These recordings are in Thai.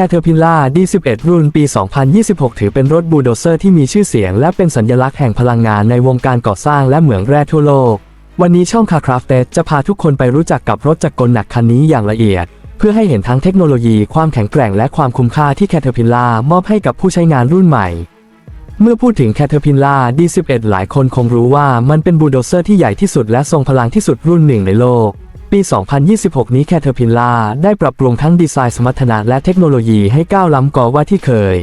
Caterpillar D11 รุ่นปี 2026 ถือเป็นรถบูโดเซอร์ที่มีชื่อเสียง และเป็นสัญลักษณ์แห่งพลังงานในวงการก่อสร้างและเหมืองแร่ทั่วโลก วันนี้ช่อง Car Crafted จะพาทุกคนไปรู้จักกับรถจักรกลหนักคันนี้อย่างละเอียด เพื่อให้เห็นทั้งเทคโนโลยีความแข็งแกร่งและความคุ้มค่าที่ Caterpillar มอบให้กับผู้ใช้งานรุ่นใหม่ เมื่อพูดถึง Caterpillar D11 หลายคนคงรู้ว่ามันเป็นบูโดเซอร์ที่ใหญ่ที่สุดและทรงพลังที่สุดรุ่นหนึ่งในโลก ปี 2026 นี้ Caterpillar ได้ปรับปรุงทั้งดีไซน์สมรรถนะและเทคโนโลยีให้ก้าวล้ำกว่าที่เคย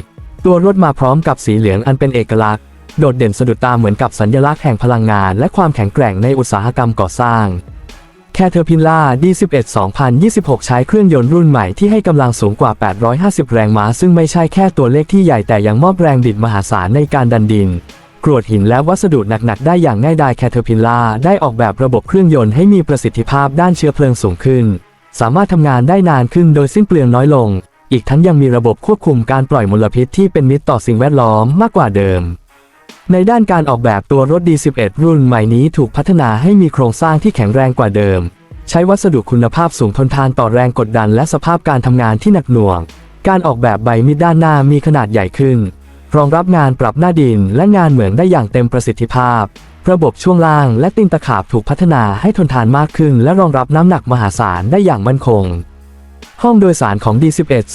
ตัวรถมาพร้อมกับสีเหลืองอันเป็นเอกลักษณ์โดดเด่นสะดุดตาเหมือนกับสัญลักษณ์แห่งพลังงาน และความแข็งแกร่งในอุตสาหกรรมก่อสร้าง Caterpillar D11 2026 ใช้เครื่องยนต์รุ่นใหม่ที่ให้กำลังสูงกว่า 850 แรงม้า ซึ่งไม่ใช่แค่ตัวเลขที่ใหญ่แต่ยังมอบแรงบิดมหาศาลในการดันดิน กรวดหินและวัสดุหนักๆ ได้อย่างง่ายดาย Caterpillar ได้ออกแบบระบบเครื่องยนต์ให้มีประสิทธิภาพด้านเชื้อเพลิงสูงขึ้น สามารถทำงานได้นานขึ้นโดยสิ้นเปลืองน้อยลง อีกทั้งยังมีระบบควบคุมการปล่อยมลพิษที่เป็นมิตรต่อสิ่งแวดล้อมมากกว่าเดิม ในด้านการออกแบบตัวรถ D11 รุ่นใหม่นี้ถูกพัฒนาให้มีโครงสร้างที่แข็งแรงกว่าเดิม ใช้วัสดุคุณภาพสูงทนทานต่อแรงกดดันและสภาพการทำงานที่หนักหน่วง การออกแบบใบมีดด้านหน้ามีขนาดใหญ่ขึ้น รองรับงานปรับหน้าดินและงานเหมืองได้อย่างเต็มประสิทธิภาพ ระบบช่วงล่างและตีนตะขาบถูกพัฒนาให้ทนทานมากขึ้น และรองรับน้ำหนักมหาศาลได้อย่างมั่นคง ห้องโดยสารของ D11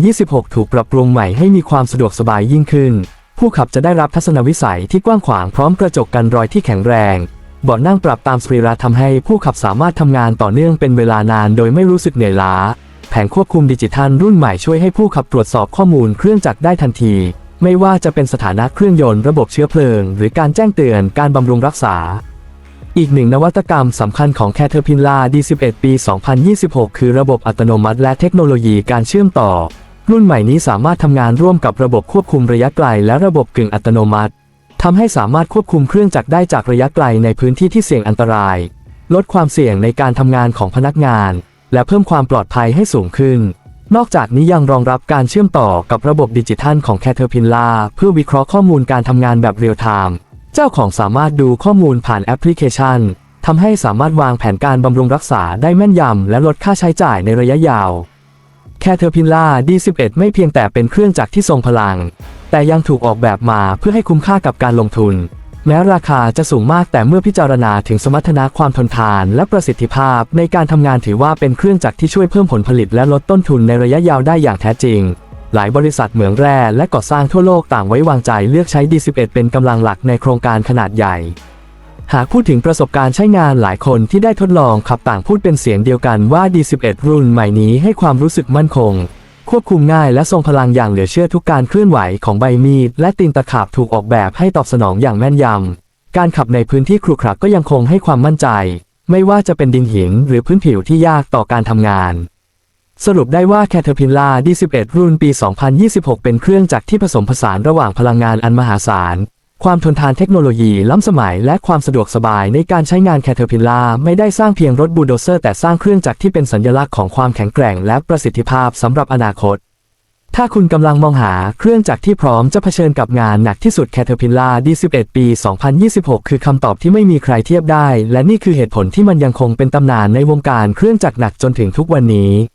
2026 ถูกปรับปรุงใหม่ให้มีความสะดวกสบายยิ่งขึ้น ผู้ขับจะได้รับทัศนวิสัยที่กว้างขวางพร้อมกระจกกันรอยที่แข็งแรงเบาะนั่งปรับตามสรีระทำให้ผู้ขับสามารถทำงานต่อเนื่องเป็นเวลานานโดยไม่รู้สึกเหนื่อยล้า แผงควบคุมดิจิทัลรุ่นใหม่ช่วยให้ผู้ขับตรวจสอบข้อมูลเครื่องจักรได้ทันที ไม่ว่าจะเป็นสถานะเครื่องยนต์ระบบเชื้อเพลิง หรือการแจ้งเตือนการบำรุงรักษา อีกหนึ่งนวัตกรรมสำคัญของ Caterpillar D11 ปี 2026 คือระบบอัตโนมัติและเทคโนโลยีการเชื่อมต่อ รุ่นใหม่นี้สามารถทำงานร่วมกับระบบควบคุมระยะไกล และระบบกึ่งอัตโนมัติทำให้สามารถควบคุมเครื่องจักรได้จากระยะไกลในพื้นที่ที่เสี่ยงอันตราย ลดความเสี่ยงในการทำงานของพนักงาน และเพิ่มความปลอดภัยให้สูงขึ้น นอกจากนี้ยังรองรับการเชื่อมต่อกับระบบดิจิทัลของ Caterpillar เพื่อวิเคราะห์ข้อมูลการทำงานแบบเรียลไทม์ เจ้าของสามารถดูข้อมูลผ่านแอปพลิเคชันทำให้สามารถวางแผนการบำรุงรักษาได้แม่นยำและลดค่าใช้จ่ายในระยะยาว Caterpillar D11 ไม่เพียงแต่เป็นเครื่องจักรที่ทรงพลัง แต่ยังถูกออกแบบมาเพื่อให้คุ้มค่ากับการลงทุน แม้ราคาจะสูงมากแต่เมื่อพิจารณาถึงสมรรถนะความทนทาน และประสิทธิภาพ ในการทำงานถือว่าเป็นเครื่องจักรที่ช่วยเพิ่มผลผลิตและลดต้นทุนในระยะยาวได้อย่างแท้จริง หลายบริษัทเหมืองแร่และก่อสร้างทั่วโลกต่างไว้วางใจเลือกใช้ D11 เป็นกำลังหลักในโครงการขนาดใหญ่ หากพูดถึงประสบการณ์ใช้งานหลายคนที่ได้ทดลองขับต่างพูดเป็นเสียงเดียวกันว่า D11 รุ่นใหม่นี้ให้ความรู้สึกมั่นคง ควบคุมง่ายและทรงพลังอย่างเหลือเชื่อทุกการเคลื่อนไหวของใบมีด และตีนตะขาบถูกออกแบบให้ตอบสนองอย่างแม่นยำ การขับในพื้นที่ครุขระก็ยังคงให้ความมั่นใจ ไม่ว่าจะเป็นดินหินหรือพื้นผิวที่ยากต่อการทำงาน สรุปได้ว่า Caterpillar D11 รุ่นปี 2026 เป็นเครื่องจักรที่ผสมผสานระหว่างพลังงานอันมหาศาล ความทนทานเทคโนโลยีล้ำสมัยและความสะดวกสบายในการใช้งาน Caterpillar ไม่ได้สร้างเพียงรถบูลโดเซอร์แต่สร้างเครื่องจักรที่เป็นสัญลักษณ์ของความแข็งแกร่งและประสิทธิภาพสำหรับอนาคต ถ้าคุณกำลังมองหาเครื่องจักรที่พร้อมจะเผชิญกับงานหนักที่สุด Caterpillar D11 ปี 2026 คือคำตอบที่ไม่มีใครเทียบได้ และนี่คือเหตุผลที่มันยังคงเป็นตำนานในวงการเครื่องจักรหนักจนถึงทุกวันนี้